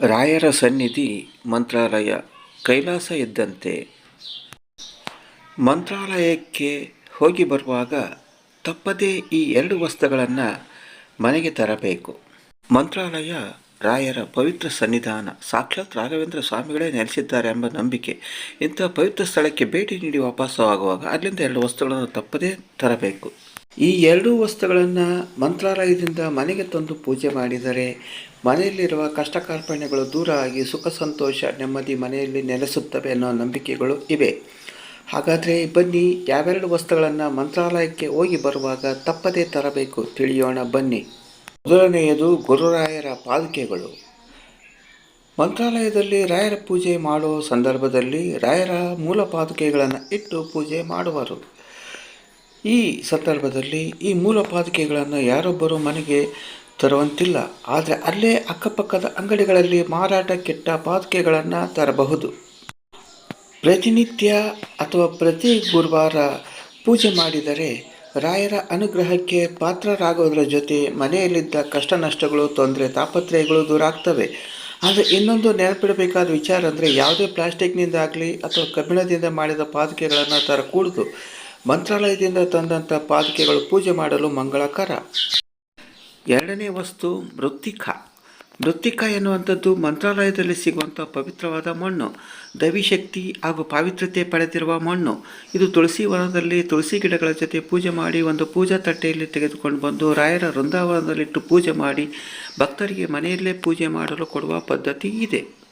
ರಾಯರ ಸನ್ನಿಧಿ ಮಂತ್ರಾಲಯ ಕೈಲಾಸ ಇದ್ದಂತೆ ಮಂತ್ರಾಲಯಕ್ಕೆ ಹೋಗಿ ಬರುವಾಗ ತಪ್ಪದೇ ಈ ಎರಡು ವಸ್ತುಗಳನ್ನು ಮನೆಗೆ ತರಬೇಕು. ಮಂತ್ರಾಲಯ ರಾಯರ ಪವಿತ್ರ ಸನ್ನಿಧಾನ. ಸಾಕ್ಷಾತ್ ರಾಘವೇಂದ್ರ ಸ್ವಾಮಿಗಳೇ ನೆಲೆಸಿದ್ದಾರೆ ಎಂಬ ನಂಬಿಕೆ. ಇಂಥ ಪವಿತ್ರ ಸ್ಥಳಕ್ಕೆ ಭೇಟಿ ನೀಡಿ ವಾಪಸ್ಸಾಗುವಾಗ ಅಲ್ಲಿಂದ ಎರಡು ವಸ್ತುಗಳನ್ನು ತಪ್ಪದೇ ತರಬೇಕು. ಈ ಎರಡೂ ವಸ್ತುಗಳನ್ನು ಮಂತ್ರಾಲಯದಿಂದ ಮನೆಗೆ ತಂದು ಪೂಜೆ ಮಾಡಿದರೆ ಮನೆಯಲ್ಲಿರುವ ಕಷ್ಟ ಕಾರ್ಪಣ್ಯಗಳು ದೂರ ಆಗಿ ಸುಖ, ಸಂತೋಷ, ನೆಮ್ಮದಿ ಮನೆಯಲ್ಲಿ ನೆಲೆಸುತ್ತವೆ ಅನ್ನೋ ನಂಬಿಕೆಗಳು ಇವೆ. ಹಾಗಾದರೆ ಬನ್ನಿ, ಯಾವೆರಡು ವಸ್ತುಗಳನ್ನು ಮಂತ್ರಾಲಯಕ್ಕೆ ಹೋಗಿ ಬರುವಾಗ ತಪ್ಪದೇ ತರಬೇಕು ತಿಳಿಯೋಣ ಬನ್ನಿ. ಮೊದಲನೆಯದು ಗುರುರಾಯರ ಪಾದುಕೆಗಳು ಮಂತ್ರಾಲಯದಲ್ಲಿ ರಾಯರ ಪೂಜೆ ಮಾಡುವ ಸಂದರ್ಭದಲ್ಲಿ ರಾಯರ ಮೂಲ ಪಾದುಕೆಗಳನ್ನು ಇಟ್ಟು ಪೂಜೆ ಮಾಡುವರು. ಈ ಸಂದರ್ಭದಲ್ಲಿ ಈ ಮೂಲ ಪಾದುಕೆಗಳನ್ನು ಯಾರೊಬ್ಬರು ಮನೆಗೆ ತರುವಂತಿಲ್ಲ. ಆದರೆ ಅಲ್ಲೇ ಅಕ್ಕಪಕ್ಕದ ಅಂಗಡಿಗಳಲ್ಲಿ ಮಾರಾಟಕ್ಕಿಟ್ಟ ಪಾದಿಕೆಗಳನ್ನು ತರಬಹುದು. ಪ್ರತಿನಿತ್ಯ ಅಥವಾ ಪ್ರತಿ ಗುರುವಾರ ಪೂಜೆ ಮಾಡಿದರೆ ರಾಯರ ಅನುಗ್ರಹಕ್ಕೆ ಪಾತ್ರರಾಗೋದ್ರ ಜೊತೆ ಮನೆಯಲ್ಲಿದ್ದ ಕಷ್ಟ ನಷ್ಟಗಳು ತೊಂದರೆ, ತಾಪತ್ರಯಗಳು ದೂರ ಆಗ್ತವೆ ಆದರೆ ಇನ್ನೊಂದು ನೆನಪಿಡಬೇಕಾದ ವಿಚಾರ ಅಂದರೆ ಯಾವುದೇ ಪ್ಲಾಸ್ಟಿಕ್ನಿಂದ ಆಗಲಿ ಅಥವಾ ಕಬ್ಬಿಣದಿಂದ ಮಾಡಿದ ಪಾದಕೆಗಳನ್ನು ತರಕೂಡದು. ಮಂತ್ರಾಲಯದಿಂದ ತಂದಂಥ ಪಾದಿಕೆಗಳು ಪೂಜೆ ಮಾಡಲು ಮಂಗಳಕರ. ಎರಡನೇ ವಸ್ತು ಮೃತ್ತಿಕ. ಮೃತ್ತಿಕ ಎನ್ನುವಂಥದ್ದು ಮಂತ್ರಾಲಯದಲ್ಲಿ ಸಿಗುವಂಥ ಪವಿತ್ರವಾದ ಮಣ್ಣು. ದವಿಶಕ್ತಿ ಹಾಗೂ ಪಾವಿತ್ರತೆ ಪಡೆದಿರುವ ಮಣ್ಣು. ಇದು ತುಳಸಿ ವನದಲ್ಲಿ ತುಳಸಿ ಗಿಡಗಳ ಜೊತೆ ಪೂಜೆ ಮಾಡಿ ಒಂದು ಪೂಜಾ ತಟ್ಟೆಯಲ್ಲಿ ತೆಗೆದುಕೊಂಡು ಬಂದು ರಾಯರ ವೃಂದಾವನದಲ್ಲಿಟ್ಟು ಪೂಜೆ ಮಾಡಿ ಭಕ್ತರಿಗೆ ಮನೆಯಲ್ಲೇ ಪೂಜೆ ಮಾಡಲು ಕೊಡುವ ಪದ್ಧತಿ ಇದೆ.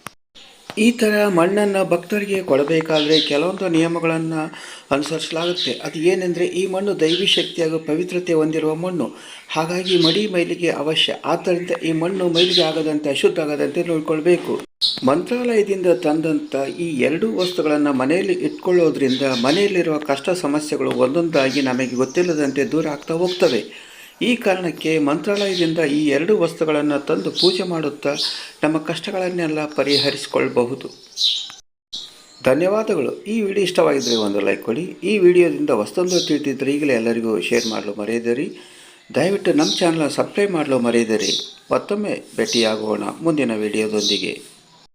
ಈ ಥರ ಮಣ್ಣನ್ನು ಭಕ್ತರಿಗೆ ಕೊಡಬೇಕಾದರೆ ಕೆಲವೊಂದು ನಿಯಮಗಳನ್ನು ಅನುಸರಿಸಲಾಗುತ್ತೆ. ಅದು ಏನೆಂದರೆ ಈ ಮಣ್ಣು ದೈವಿ ಶಕ್ತಿ ಹಾಗೂ ಪವಿತ್ರತೆ ಹೊಂದಿರುವ ಮಣ್ಣು. ಹಾಗಾಗಿ ಮಡಿ ಮೈಲಿಗೆ ಅವಶ್ಯ. ಆದ್ದರಿಂದ ಈ ಮಣ್ಣು ಮೈಲಿಗೆ ಆಗದಂತೆ, ಅಶುದ್ಧ ಆಗದಂತೆ ನೋಡಿಕೊಳ್ಬೇಕು. ಮಂತ್ರಾಲಯದಿಂದ ತಂದಂಥ ಈ ಎರಡೂ ವಸ್ತುಗಳನ್ನು ಮನೆಯಲ್ಲಿ ಇಟ್ಕೊಳ್ಳೋದ್ರಿಂದ ಮನೆಯಲ್ಲಿರುವ ಕಷ್ಟ ಸಮಸ್ಯೆಗಳು ಒಂದೊಂದಾಗಿ ನಮಗೆ ಗೊತ್ತಿಲ್ಲದಂತೆ ದೂರ ಆಗ್ತಾ ಹೋಗ್ತವೆ. ಈ ಕಾರಣಕ್ಕೆ ಮಂತ್ರಾಲಯದಿಂದ ಈ ಎರಡು ವಸ್ತುಗಳನ್ನು ತಂದು ಪೂಜೆ ಮಾಡುತ್ತಾ ನಮ್ಮ ಕಷ್ಟಗಳನ್ನೆಲ್ಲ ಪರಿಹರಿಸಿಕೊಳ್ಳಬಹುದು ಧನ್ಯವಾದಗಳು. ಈ ವಿಡಿಯೋ ಇಷ್ಟವಾಗಿದ್ದರೆ ಒಂದು ಲೈಕ್ ಕೊಡಿ. ಈ ವಿಡಿಯೋದಿಂದ ವಸ್ತೊಂದು ತಿಳಿದಿದ್ದರೆ ಈಗಲೇ ಎಲ್ಲರಿಗೂ ಶೇರ್ ಮಾಡಲು ಮರೆಯದಿರಿ. ದಯವಿಟ್ಟು ನಮ್ಮ ಚಾನಲ್ ಸಬ್ಸ್ಕ್ರೈಬ್ ಮಾಡಲು ಮರೆಯದಿರಿ. ಮತ್ತೊಮ್ಮೆ ಭೇಟಿಯಾಗೋಣ ಮುಂದಿನ ವಿಡಿಯೋದೊಂದಿಗೆ.